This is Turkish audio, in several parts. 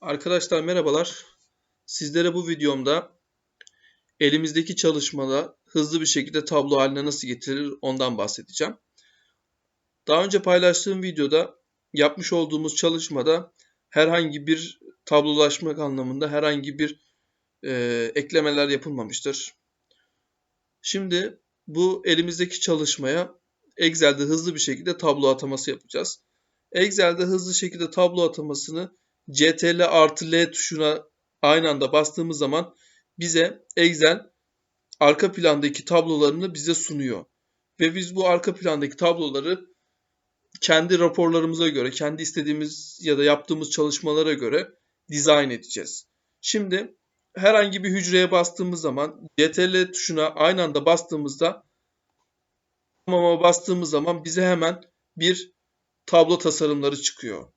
Arkadaşlar merhabalar. Sizlere bu videomda elimizdeki çalışmada hızlı bir şekilde tablo haline nasıl getirilir ondan bahsedeceğim. Daha önce paylaştığım videoda yapmış olduğumuz çalışmada herhangi bir tablolaşmak anlamında herhangi bir e, eklemeler yapılmamıştır. Şimdi bu elimizdeki çalışmaya Excel'de hızlı bir şekilde tablo ataması yapacağız. Excel'de hızlı şekilde tablo atamasını CTRL artı L tuşuna aynı anda bastığımız zaman bize Excel arka plandaki tablolarını bize sunuyor. Ve biz bu arka plandaki tabloları kendi raporlarımıza göre, kendi istediğimiz ya da yaptığımız çalışmalara göre dizayn edeceğiz. Şimdi herhangi bir hücreye bastığımız zaman CTRL tuşuna aynı anda bastığımızda tamama bastığımız zaman bize hemen bir tablo tasarımları çıkıyor.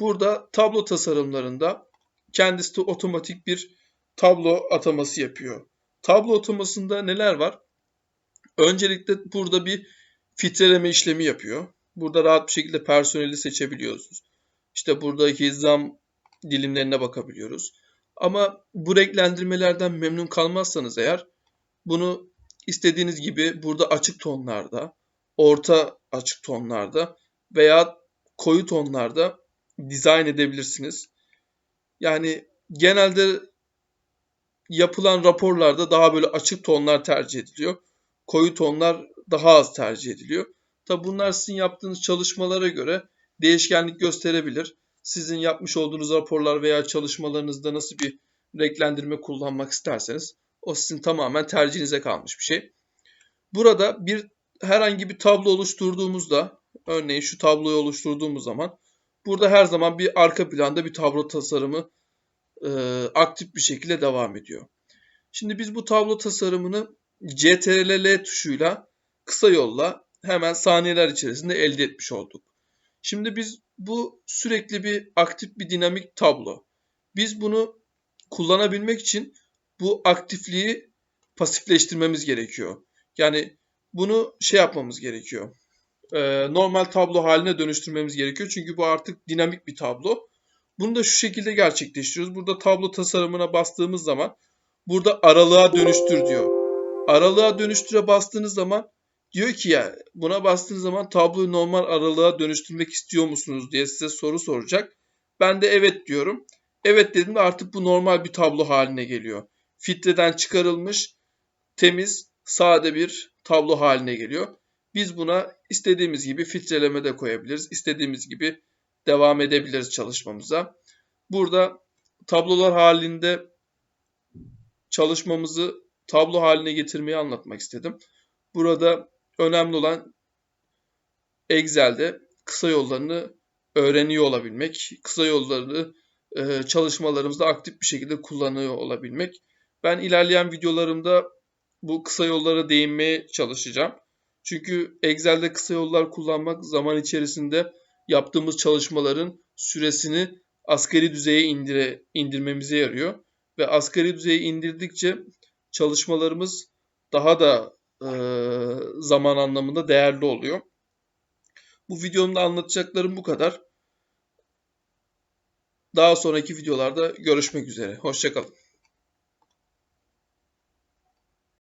Burada tablo tasarımlarında kendisi de otomatik bir tablo ataması yapıyor. Tablo atamasında neler var? Öncelikle burada bir filtreleme işlemi yapıyor. Burada rahat bir şekilde personeli seçebiliyorsunuz. İşte buradaki zam dilimlerine bakabiliyoruz. Ama bu renklendirmelerden memnun kalmazsanız eğer bunu istediğiniz gibi burada açık tonlarda, orta açık tonlarda veya koyu tonlarda dizayn edebilirsiniz. Yani genelde yapılan raporlarda daha böyle açık tonlar tercih ediliyor. Koyu tonlar daha az tercih ediliyor. Tabi bunlar sizin yaptığınız çalışmalara göre değişkenlik gösterebilir. Sizin yapmış olduğunuz raporlar veya çalışmalarınızda nasıl bir renklendirme kullanmak isterseniz o sizin tamamen tercihinize kalmış bir şey. Burada bir herhangi bir tablo oluşturduğumuzda örneğin şu tabloyu oluşturduğumuz zaman burada her zaman bir arka planda bir tablo tasarımı e, aktif bir şekilde devam ediyor. Şimdi biz bu tablo tasarımını CTRL-L tuşuyla kısa yolla hemen saniyeler içerisinde elde etmiş olduk. Şimdi biz bu sürekli bir aktif bir dinamik tablo. Biz bunu kullanabilmek için bu aktifliği pasifleştirmemiz gerekiyor. Yani bunu şey yapmamız gerekiyor. Ee, normal tablo haline dönüştürmemiz gerekiyor. Çünkü bu artık dinamik bir tablo. Bunu da şu şekilde gerçekleştiriyoruz. Burada tablo tasarımına bastığımız zaman burada aralığa dönüştür diyor. Aralığa dönüştüre bastığınız zaman diyor ki ya buna bastığınız zaman tabloyu normal aralığa dönüştürmek istiyor musunuz diye size soru soracak. Ben de evet diyorum. Evet dediğimde artık bu normal bir tablo haline geliyor. Filtreden çıkarılmış, temiz, sade bir tablo haline geliyor. Biz buna istediğimiz gibi filtreleme de koyabiliriz. İstediğimiz gibi devam edebiliriz çalışmamıza. Burada tablolar halinde çalışmamızı tablo haline getirmeyi anlatmak istedim. Burada önemli olan Excel'de kısa yollarını öğreniyor olabilmek, kısa yollarını e, çalışmalarımızda aktif bir şekilde kullanıyor olabilmek. Ben ilerleyen videolarımda bu kısa yollara değinmeye çalışacağım. Çünkü Excel'de kısa yollar kullanmak zaman içerisinde yaptığımız çalışmaların süresini asgari düzeye indire, indirmemize yarıyor. Ve asgari düzeye indirdikçe çalışmalarımız daha da e, zaman anlamında değerli oluyor. Bu videomda anlatacaklarım bu kadar. Daha sonraki videolarda görüşmek üzere. Hoşçakalın.